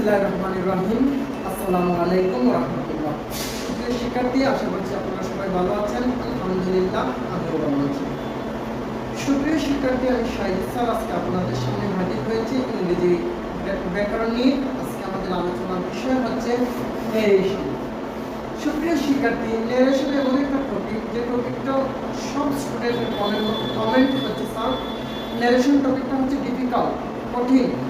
বিসমিল্লাহ রহমান রহিম। আসসালামু আলাইকুম রহমতুল্লাহ। শিক্ষার্থী, আশা করছি আপনারা সবাই ভালো আছেন। আলহামদুলিল্লাহ, আমিও ভালো আছি। সুপ্রিয় শিক্ষার্থী, আমি শাহিদ স্যার, আজকে আপনাদের সামনে হাজির হয়েছি ইংরেজি ব্যাক- ব্যাকরণ নিয়ে। আজকে আমাদের আলোচনার বিষয় হচ্ছে নেরেশন সুপ্রিয় শিক্ষার্থী নেরেশন এমন একটা টপিক যে টপিকটা সব স্টুডেন্টের কমেন্ট হচ্ছে স্যার নেরেশন টপিকটা হচ্ছে ডিফিকাল্ট কঠিন।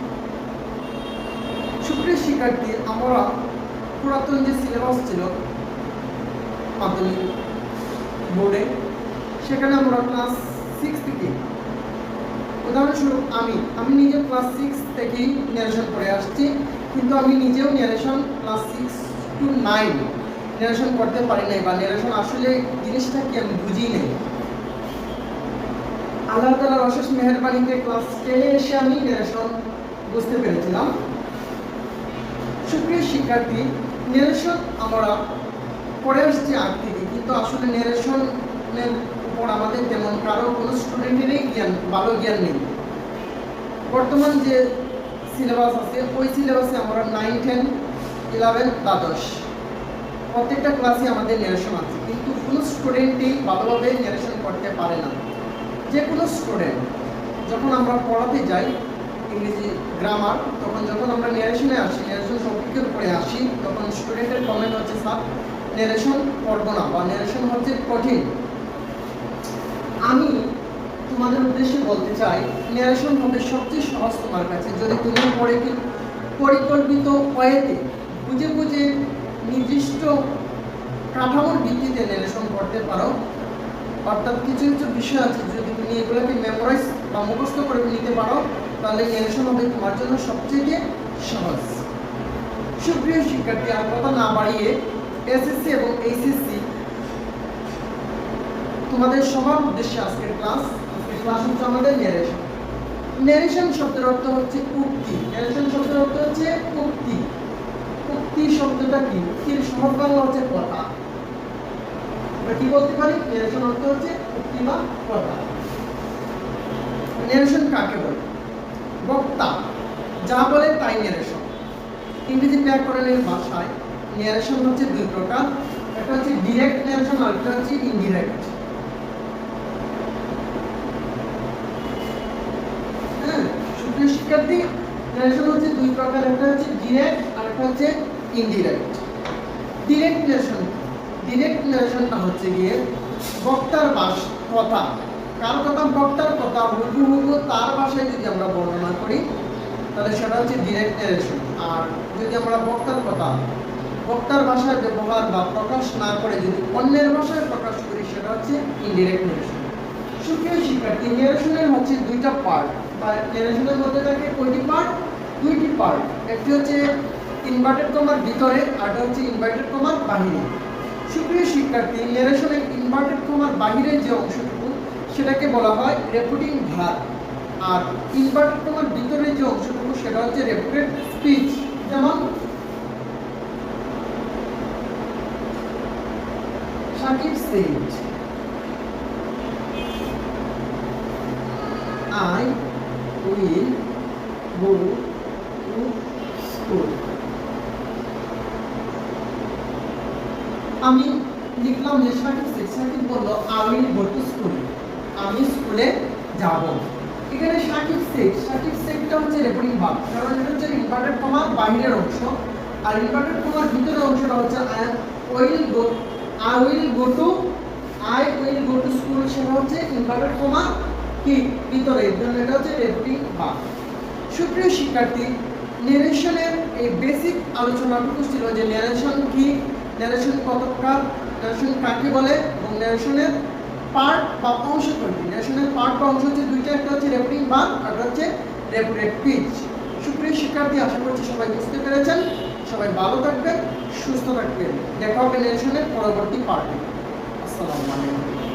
সুপ্রিয় শিক্ষার্থী আমরা পুরাতন যে সিলেবাস ছিল মাধ্যমিক বোর্ডে, সেখানে আমরা ক্লাস সিক্স থেকে, উদাহরণস্বরূপ আমি আমি নিজে ক্লাস সিক্স থেকেই ন্যারেশন করে আসছি, কিন্তু আমি নিজেও narration class six to nine narration করতে পারি নাই বা ন্যারেশন আসলে জিনিসটা কি আমি বুঝি নাই। আল্লাহ তালার অশেষ মেহরবানিতে ক্লাস টেনে এসে আমি ন্যারেশন বুঝতে পেরেছিলাম। সুপ্রিয় শিক্ষার্থী নেরেশন আমরা পড়ে আসছি আগ থেকে কিন্তু আসলে নেরেশনের উপর আমাদের তেমন কারও কোনো স্টুডেন্টেরই জ্ঞান, ভালো জ্ঞান নেই। বর্তমান যে সিলেবাস আছে, ওই সিলেবাসে আমরা নাইন টেন ইলেভেন দ্বাদশ প্রত্যেকটা ক্লাসে আমাদের নেরেশন আছে। কিন্তু কোনো স্টুডেন্টই ভালোভাবে নেরেশন করতে পারে না। যে কোনো স্টুডেন্ট যখন আমরা পড়াতে যাই ইংরেজি গ্রামার তখন যখন আমরা নেরেশনে আসি নেরেশন টপিকের উপরে আসি, তখন স্টুডেন্টের কমেন্ট হচ্ছে, স্যার নেরেশন করব না বা নেরেশন হচ্ছে কঠিন। আমি তোমাদের উদ্দেশ্যে বলতে চাই নেরেশন হবে সবচেয়ে সহজ তোমার কাছে। যদি তুমি পড়ে কি, পরিকল্পিত ওয়েতে বুঝে বুঝে নির্দিষ্ট কাঠামোর ভিত্তিতে নেরেশন করতে পারো। অর্থাৎ কিছু কিছু বিষয় আছে, যদি তুমি এগুলোকে মেমোরাইজ বা মুখস্থ করে নিতে পারো তাহলে নেরেশন হবে তোমার জন্য সবচেয়ে সহজ। সুপ্রিয় শিক্ষার্থী, আর কথা না বাড়িয়ে এসএসসি এবং এইচএসসি তোমাদের সবার উদ্দেশ্যে আজকের ক্লাস ক্লাস হচ্ছে আমাদের নেরেশন নেরেশন শব্দের অর্থ হচ্ছে উক্তি। নেরেশন শব্দের অর্থ হচ্ছে উক্তি। উক্তি শব্দটা কি? উক্তির সহজ বাংলা হচ্ছে কথা। কি বলতে পারি? ন্যারেশন অর্থ হচ্ছে উক্তি বা কথা। নেরেশন কাকে বলে? বক্তা, যা বলে তাই নেরেশন ইংরেজি ব্যাকরণের ভাষায় নেরেশন হচ্ছে দুই প্রকার, একটা হচ্ছে ডিরেক্ট নেরেশন আর একটা হচ্ছে ইনডিরেক্ট হ্যাঁ শিক্ষার্থী নেরেশন হচ্ছে দুই প্রকার, একটা হচ্ছে ডিরেক্ট আর একটা হচ্ছে ইনডিরেক্ট ডিরেক্ট ডিরেক্ট হচ্ছে গিয়ে বক্তার বাস, কথা। কার কথা? বক্তার কথা হুবহু তার ভাষায় যদি আমরা বর্ণনা করি, তাহলে সেটা হচ্ছে ডিরেক্ট নেরেশন আর যদি আমরা বক্তার কথা, বক্তার ভাষায় ব্যবহার বা প্রকাশ না করে যদি অন্যের ভাষায় প্রকাশ করি, সেটা হচ্ছে ইনডিরেক্ট নেরেশন সুপ্রিয় শিক্ষার্থী নেরেশনের হচ্ছে দুইটা পার্ট বা নেরেশনের মধ্যে থাকে কয়টি পার্ট দুইটি পার্ট একটি হচ্ছে ইনভার্টেড কমার ভিতরে আরটা হচ্ছে ইনভার্টেড কমার বাহিরে। সুপ্রিয় শিক্ষার্থী নেরেশনের ইনভার্টেড কমার বাহিরে যে অংশটুকু সেটাকে বলা হয় রেপুটিং ভার আর ইনভার্টেড কমার ভিতরে যে অংশটুকু, সেটা হচ্ছে রেপুটেড স্পিচ যেমন, Shakib said I will go to school. আমি লিখলাম যে সাকিব সেড সাকিব বলল I will go to school. আমি স্কুলে যাব। এখানে সাকিব সেড সাকিব সেডটা হচ্ছে রেকর্ডিং ভাব কারণ এটা হচ্ছে ইনভার্টেড কমার বাইরের অংশ। আর ইনভার্টেড কমার ভিতরের অংশটা হচ্ছে I will go I will go to I will go to school সেটা হচ্ছে ইনভার্টেড কমা কি? ভিতরে। জন্য এটা হচ্ছে রেকর্ডিং ভাব সুপ্রিয় শিক্ষার্থী নেরেশনের এই বেসিক আলোচনাটুকু ছিল যে নেরেশন কি? নেরেশন কত প্রকার নেরেশন কাকে বলে? এবং নেরেশনের পার্ট বা অংশ কোনটি ন্যাশনাল পার্ট বা অংশ হচ্ছে দুইটা, একটা হচ্ছে রেপুটিং বাঁধ আর একটা হচ্ছে রেপুটেড পিচ সুপ্রিয় শিক্ষার্থী, আশা করছি সবাই বুঝতে পেরেছেন। সবাই ভালো থাকবেন, সুস্থ থাকবেন। দেখা হবে ন্যাশনের পরবর্তী পার্টে আসসালামু আলাইকুম।